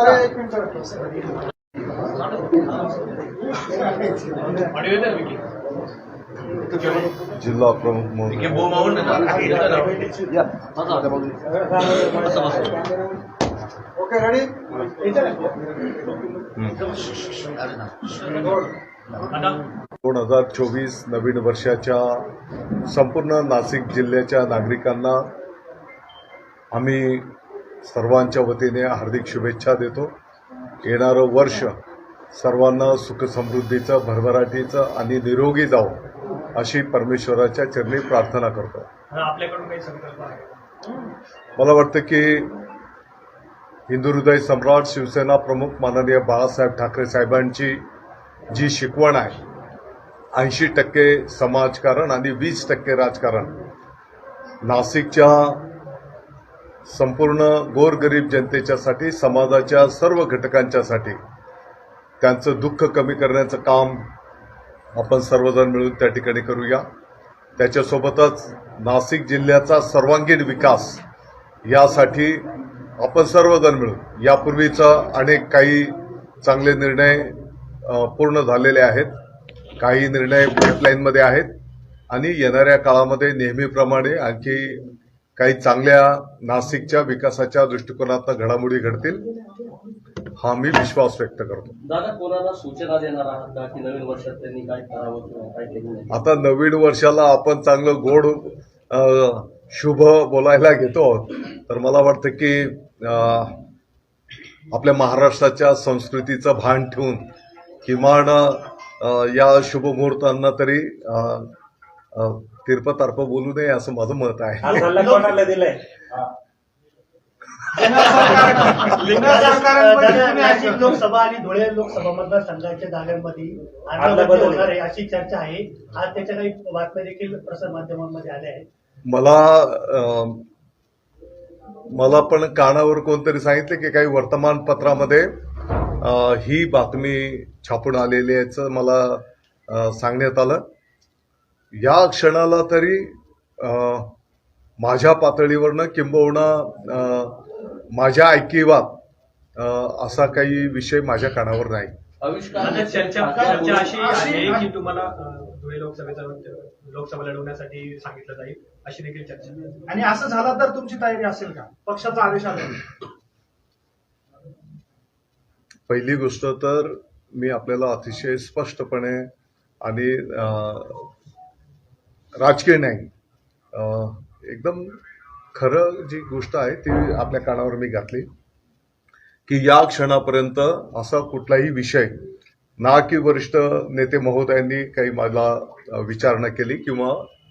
अरे, एक मिनिट जिल्हा प्रमुख म्हणून. ओके रेडी दोन हजार चोवीस नवीन वर्षाच्या संपूर्ण नाशिक जिल्ह्याच्या नागरिकांना आम्ही सर्वांच्या वतीने हार्दिक शुभेच्छा देतो. येणारं वर्ष सर्वांना सुखसमृद्धीचं भरभराटीचं आणि निरोगी जावं अशी परमेश्वराच्या चरणी प्रार्थना करतो. मला वाटतं की हिंदू हृदय सम्राट शिवसेना प्रमुख माननीय बाळासाहेब ठाकरे साहेबांची जी शिकवण आहे ऐंशी टक्के समाजकारण आणि वीस टक्के राजकारण नाशिकच्या संपूर्ण गोरगरीब जनतेच्यासाठी समाजाच्या सर्व घटकांच्यासाठी त्यांचं दुःख कमी करण्याचं काम आपण सर्वजण मिळून त्या ठिकाणी करूया. त्याच्यासोबतच नाशिक जिल्ह्याचा सर्वांगीण विकास यासाठी आपण सर्वजण मिळून यापूर्वीचा अनेक काही चांगले निर्णय पूर्ण झालेले आहेत. काही निर्णय पाईपलाईनमध्ये आहेत. आणि येणाऱ्या काळामध्ये नेहमीप्रमाणे आणखी काही चांगल्या नाशिकच्या विकासाच्या दृष्टिकोनातून घडामोडी घडतील हा मी विश्वास व्यक्त करतो. दादा कोणाला सूचना देणार आहात का की नवीन वर्षात त्यांनी काय करावं किंवा काय केलं नाही? आता नवीन वर्षाला आपण चांगलं गोड अ, शुभ बोलायला घेतो. आहोत तर मला वाटतं की अ, आपल्या महाराष्ट्राच्या संस्कृतीचं भान ठेवून किमान अ, या शुभ मुहूर्तांना तरी अ, अ, तिरपतार्प बोलू नये असं माझं मत आहे. हा सल्ला कोणाला दिलाय? नाशिक लोकसभा आणि धुळे लोकसभा मतदारसंघाच्या जागांमध्ये होणार आहे अशी चर्चा आहे. आज त्याच्या काही बातम्या देखील प्रसार माध्यमांमध्ये आल्या आहेत. मला अ, मला पण कानावर कोणतरी सांगितले की काही वर्तमानपत्रामध्ये अ, ही बातमी छापून आलेली याचं मला अ, सांगण्यात आलं. या क्षणाला तरी अ, माझ्या पातळीवरनं किंबहुना माझ्या ऐकिवात असा काही विषय माझ्या कानावर नाही. चर्चा अशी आहे की तुम्हाला अं, धुळे लोकसभेचा लोकसभा लढवण्यासाठी सांगितलं जाईल अशी देखील चर्चा. आहे. आणि असं झालं तर तुमची तयारी असेल का? पक्षाचा आदेश आला. पहिली गोष्ट तर मी आपल्याला अतिशय स्पष्टपणे आणि राजकीय नाही अं, एकदम खरं जी गोष्ट आहे ती आपल्या कानावर मी घातली. की या क्षणापर्यंत असा कुठलाही विषय ना की वरिष्ठ नेते महोदयांनी काही मला विचारणा केली किंवा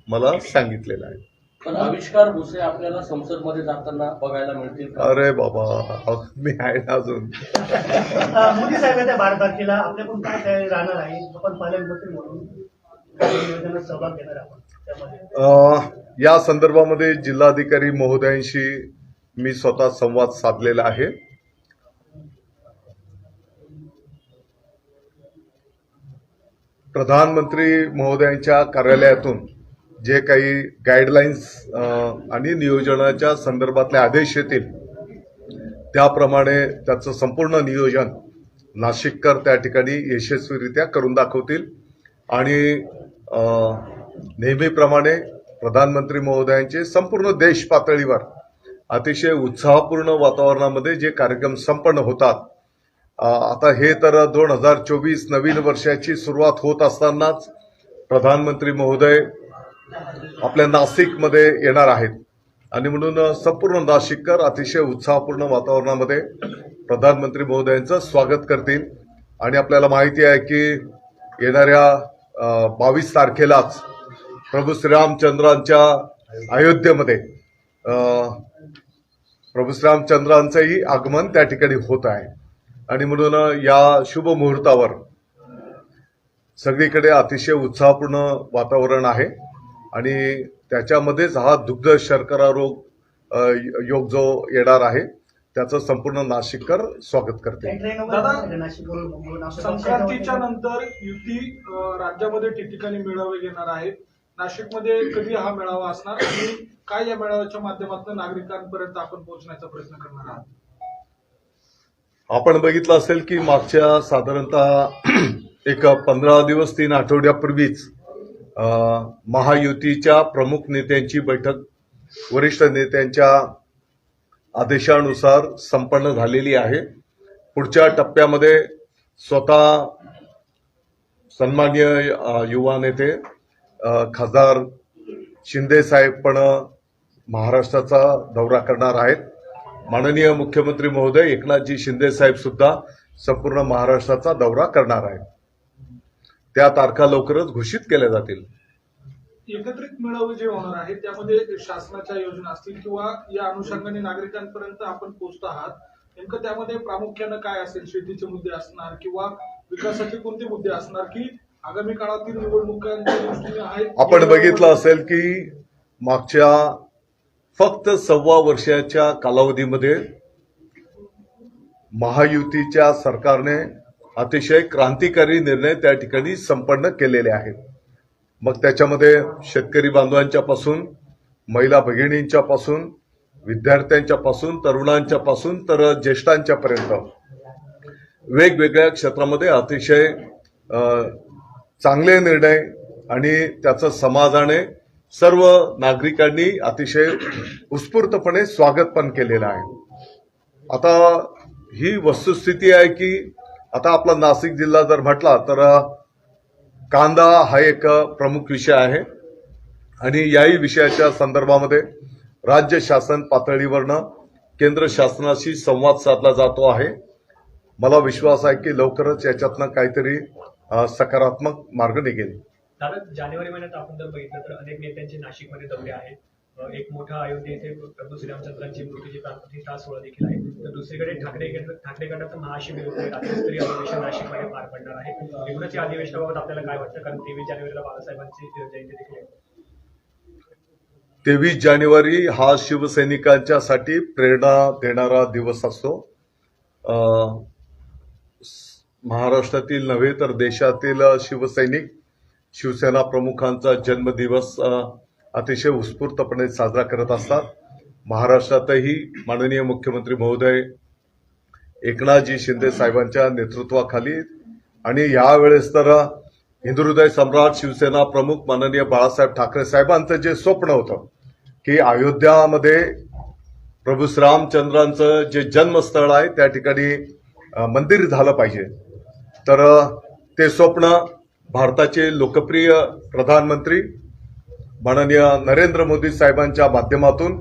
मला सांगितलेलं आहे. पण आविष्कार भुसे आपल्याला संसदमध्ये जाताना बघायला मिळतील अरे बाबा मी आहे ना अजून. मोदी साहेबांच्या बारा तारखेला आपल्याकडून काय राहणार आहे आपण पालकमंत्री म्हणून सहभाग घेणार या संदर्भामध्ये जिल्हाधिकारी महोदयांशी मी स्वतः संवाद साधलेला आहे. प्रधानमंत्री महोदयांच्या कार्यालयातून जे काही गाईडलाईन्स आणि नियोजनाच्या संदर्भातले आदेश येतील त्याप्रमाणे त्याचं संपूर्ण नियोजन नाशिककर त्या ठिकाणी यशस्वीरित्या करून दाखवतील. आणि नेहमीप्रमाणे प्रधानमंत्री महोदयांचे संपूर्ण देश पातळीवर अतिशय उत्साहपूर्ण वातावरणामध्ये जे कार्यक्रम संपन्न होतात. आता हे तर दोन हजार चोवीस नवीन वर्षाची सुरुवात होत असतानाच प्रधानमंत्री महोदय आपल्या नाशिकमध्ये येणार आहेत. आणि म्हणून संपूर्ण नाशिककर अतिशय उत्साहपूर्ण वातावरणामध्ये प्रधानमंत्री महोदयांचं स्वागत करतील. आणि आपल्याला माहिती आहे की येणाऱ्या बावीस तारखेलाच प्रभू श्रीरामचंद्रांच्या अयोध्येमध्ये अ, प्रभू श्रीरामचंद्रांचंही आगमन त्या ठिकाणी होत आहे. आणि म्हणून या शुभ मुहूर्तावर सगळीकडे अतिशय उत्साहपूर्ण वातावरण आहे. आणि त्याच्यामध्येच हा दुग्ध शर्करा रोग योग जो येणार आहे त्याचं संपूर्ण नाशिककर स्वागत करते. संक्रांतीच्या नंतर युती राज्यामध्ये ठिकठिकाणी मेळावे घेणार आहेत. नाशिकमध्ये कधी हा मेळावा असणार आणि काय या मेळाव्याच्या माध्यमातून नागरिकांपर्यंत आपण पोहोचण्याचा प्रयत्न करणार आहात? आपण बघितलं असेल की मागच्या साधारणतः एक पंधरा दिवस तीन आठवड्यापूर्वीच महायुतीच्या प्रमुख नेत्यांची बैठक वरिष्ठ नेत्यांच्या आदेशानुसार संपन्न झालेली आहे. पुढच्या टप्प्यामध्ये स्वतः सन्मान्य युवा नेते खासदार शिंदे साहेब पण महाराष्ट्राचा दौरा करणार आहेत. माननीय मुख्यमंत्री महोदय एकनाथजी शिंदे साहेब सुद्धा संपूर्ण महाराष्ट्राचा दौरा करणार आहेत. त्या तारखा लवकरच घोषित केल्या जातील. एकत्रित मेळावे जे होणार आहेत त्यामध्ये शासनाच्या योजना असतील किंवा या अनुषंगाने नागरिकांपर्यंत आपण पोहोचत आहात नेमकं त्यामध्ये प्रामुख्यानं काय असेल? शेतीचे मुद्दे असणार किंवा विकासाचे कोणते मुद्दे असणार की आगामी काळातील निवडणुकांच्या दृष्टीने आहेत आपण बघितलं असेल की मागच्या फक्त सव्वा वर्षाच्या कालावधीमध्ये महायुतीच्या सरकारने अतिशय क्रांतिकारी निर्णय त्या ठिकाणी संपन्न केलेले आहेत. मग त्याच्यामध्ये शेतकरी बांधवांच्या पासून महिला भगिनींच्या पासून विद्यार्थ्यांच्या पासून तरुणांच्या पासून तर ज्येष्ठांच्या पर्यंत. वेगवेगळ्या क्षेत्रामध्ये अतिशय चांगले निर्णय आणि त्याचं समाजाने सर्व नागरिकांनी अतिशय उत्स्फूर्तपणे स्वागत पण केलेलं आहे. आता ही वस्तुस्थिती आहे की आता आपला नाशिक जिल्हा जर म्हटला तर कांदा हा एक प्रमुख विषय आहे. आणि याही विषयाच्या संदर्भामध्ये राज्य शासन पातळीवरनं केंद्र शासनाशी संवाद साधला जातो आहे. मला विश्वास आहे की लवकरच याच्यातनं काहीतरी सकारात्मक मार्ग निघेल. दादा जानेवारी महिन्यात आपण जर बघितलं तर अनेक नेत्यांचे नाशिकमध्ये दौरे आहेत. एक मोठा अयोध्ये येथे प्रभू श्रीरामचंद्रांची मूर्तीची प्राणप्रतिष्ठा सोहळा देखील आहे. तर दुसरीकडे ठाकरे ठाकरे गटाचं महाशिबिर राज्यस्तरीय अधिवेशन नाशिकमध्ये पार पडणार आहे. एकूणच या अधिवेशनाबाबत आपल्याला काय वाटतं? कारण तेवीस जानेवारीला बाळासाहेबांची जयंती देखील आहे. तेवीस जानेवारी हा शिवसैनिकांच्यासाठी प्रेरणा देणारा दिवस असतो. महाराष्ट्रातील नव्हे तर देशातील शिवसैनिक शिवसेना प्रमुखांचा जन्मदिवस अतिशय उत्स्फूर्तपणे साजरा करत असतात. महाराष्ट्रातही माननीय मुख्यमंत्री महोदय एकनाथजी शिंदे साहेबांच्या नेतृत्वाखाली आणि यावेळेस तर हिंदुहृदय सम्राट शिवसेना प्रमुख माननीय बाळासाहेब ठाकरे साहेबांचं जे स्वप्न होतं की अयोध्यामध्ये प्रभू श्रीरामचंद्रांचं जे जन्मस्थळ आहे त्या ठिकाणी मंदिर झालं पाहिजे. तर ते स्वप्न भारताचे लोकप्रिय प्रधानमंत्री माननीय नरेंद्र मोदी साहेबांच्या माध्यमातून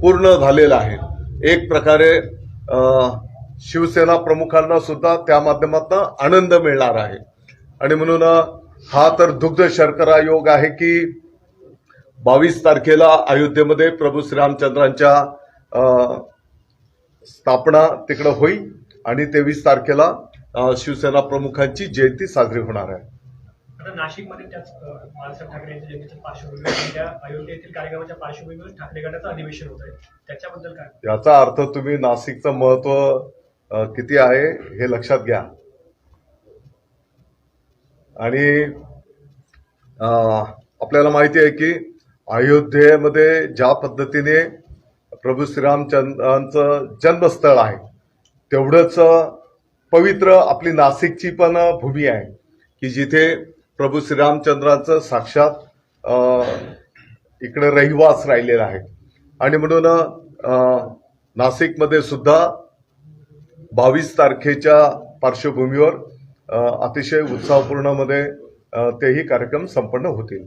पूर्ण झालेलं आहे. एक प्रकारे शिवसेना प्रमुखांना सुद्धा त्या माध्यमातून आनंद मिळणार आहे. आणि म्हणून हा तर दुग्ध शर्करा योग आहे की बावीस तारखेला अयोध्येमध्ये प्रभू श्रीरामचंद्रांच्या स्थापना तिकडं होईल आणि तेवीस तारखेला शिवसेना प्रमुखांची जयंती साजरी होणार आहे. आता नाशिकमध्ये त्याच अं, बाळासाहेब ठाकरे यांच्या जयंतीच्या पार्श्वभूमीवर आणि त्या अयोध्ये येथील कार्यक्रमाच्या पार्श्वभूमीवर ठाकरे गटाचं अधिवेशन होत आहे. त्याच्याबद्दल काय? याचा अर्थ तुम्ही नाशिकचं महत्त्व किती आहे हे लक्षात घ्या. आणि आपल्याला माहिती आहे की अयोध्येमध्ये ज्या पद्धतीने प्रभू श्रीरामचंद्रांचं जन्मस्थळ आहे तेवढंच पवित्र आपली नाशिकची पण भूमी आहे. की जिथे प्रभू श्रीरामचंद्रांचं साक्षात इकडे रहिवास राहिलेला आहे. आणि म्हणून नाशिकमध्ये सुद्धा बावीस तारखेच्या पार्श्वभूमीवर अतिशय उत्साहपूर्णमध्ये तेही कार्यक्रम संपन्न होतील.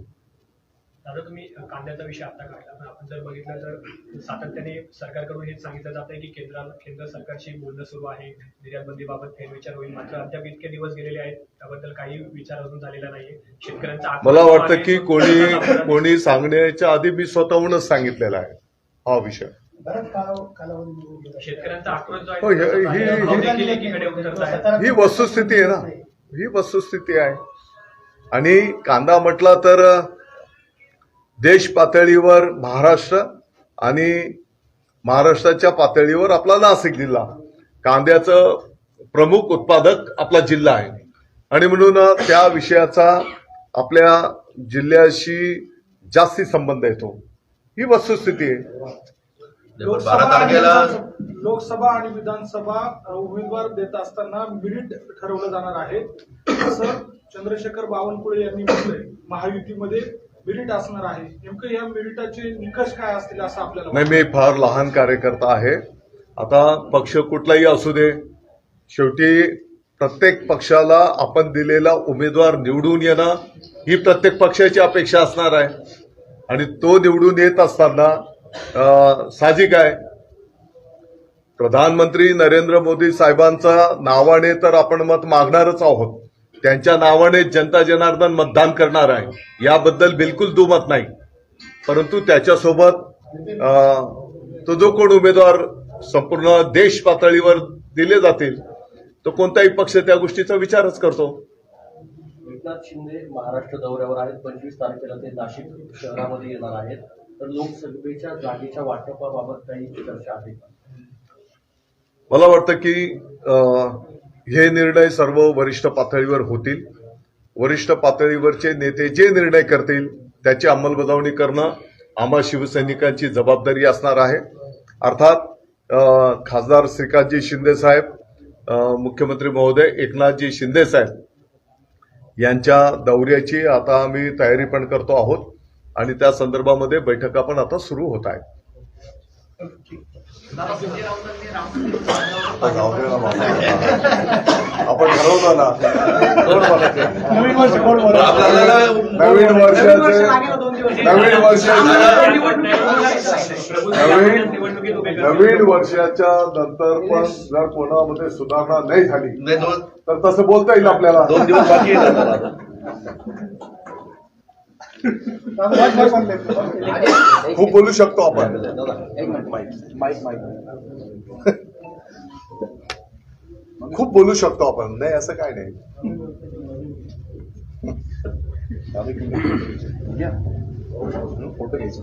दादा तुम्ही कांद्याचा विषय आता काढला पण आपण जर बघितलं तर सातत्याने सरकारकडून हेच सांगितलं जात आहे की केंद्राला केंद्र सरकारशी बोलणं सुरू आहे. निर्यातबंदीबाबत फेरविचार होईल. मात्र अद्याप इतके दिवस गेलेले आहेत त्याबद्दल काही विचार अजून झालेला नाहीये. शेतकऱ्यांचा मला वाटतं की कोणी कोणी सांगण्याच्या आधी मी स्वतःहूनच सांगितलेला आहे हा विषय. शेतकऱ्यांचा आक्रोश हो, ही वस्तुस्थिती आहे ना. ही वस्तुस्थिती आहे. आणि कांदा म्हटला तर देश पातळीवर महाराष्ट्र आणि महाराष्ट्राच्या पातळीवर आपला नाशिक जिल्हा. कांद्याचं प्रमुख उत्पादक आपला जिल्हा आहे. आणि म्हणून त्या विषयाचा आपल्या जिल्ह्याशी जास्ती संबंध येतो. ही वस्तुस्थिती आहे. लोकसभा आणि विधानसभा- लोकसभा आणि विधानसभा अ, उमेदवार देत असताना मिरिट ठरवलं जाणार आहे. असं चंद्रशेखर बावनकुळे यांनी म्हटलंय महायुतीमध्ये. मेरिट असणार आहे. नेमकं या मेरिटाचे निकष काय असतील असं आपल्याला नाही मी फार लहान कार्यकर्ता आहे. आता पक्ष कुठलाही असू दे शेवटी प्रत्येक पक्षाला आपण दिलेला उमेदवार निवडून येणं ही प्रत्येक पक्षाची अपेक्षा असणार आहे. आणि तो निवडून येत असताना साहजिक आहे. प्रधानमंत्री नरेंद्र मोदी साहेबांचा नावाने तर आपण मत मागणारच आहोत. त्यांच्या नावाने जनता जनार्दन मतदान करणार आहे. याबद्दल बिलकुल दुमत नाही. परंतु त्याच्यासोबत तो जो कोण उमेदवार संपूर्ण देश पातळीवर दिले जातील तो कोणताही पक्ष त्या गोष्टीचा विचारच करतो. एकनाथ शिंदे महाराष्ट्र दौऱ्यावर आहेत. पंचवीस तारखेला ते नाशिक शहरामध्ये येणार आहेत. तर लोकसभेच्या जागेच्या वाटपाबाबत काही चर्चा आहे मला वाटतं की हे निर्णय सर्व वरिष्ठ पातळीवर होतील. वरिष्ठ पातळीवरचे नेते जे निर्णय करतील त्याची अंमलबजावणी करणं आम्हा शिवसैनिकांची जबाबदारी असणार आहे. अर्थात खासदार श्रीकांतजी शिंदे साहेब मुख्यमंत्री महोदय एकनाथजी शिंदे साहेब यांच्या दौऱ्याची आता आम्ही तयारी पण करतो आहोत आणि त्या संदर्भामध्ये बैठका पण आता सुरू होत आहेत. आपण ना? नवीन वर्ष कोण नवीन वर्षाचे नवीन वर्षाचे नवीन निवडणुकीत उमेदवार नवीन वर्षाच्या नंतर पण जर कोणामध्ये सुधारणा नाही झाली तर तसं बोलता येईल आपल्याला दोन दिवस बाकी. खूप बोलू शकतो आपण. खूप बोलू शकतो आपण. नाही असं काय नाही. फोटो घ्यायचा.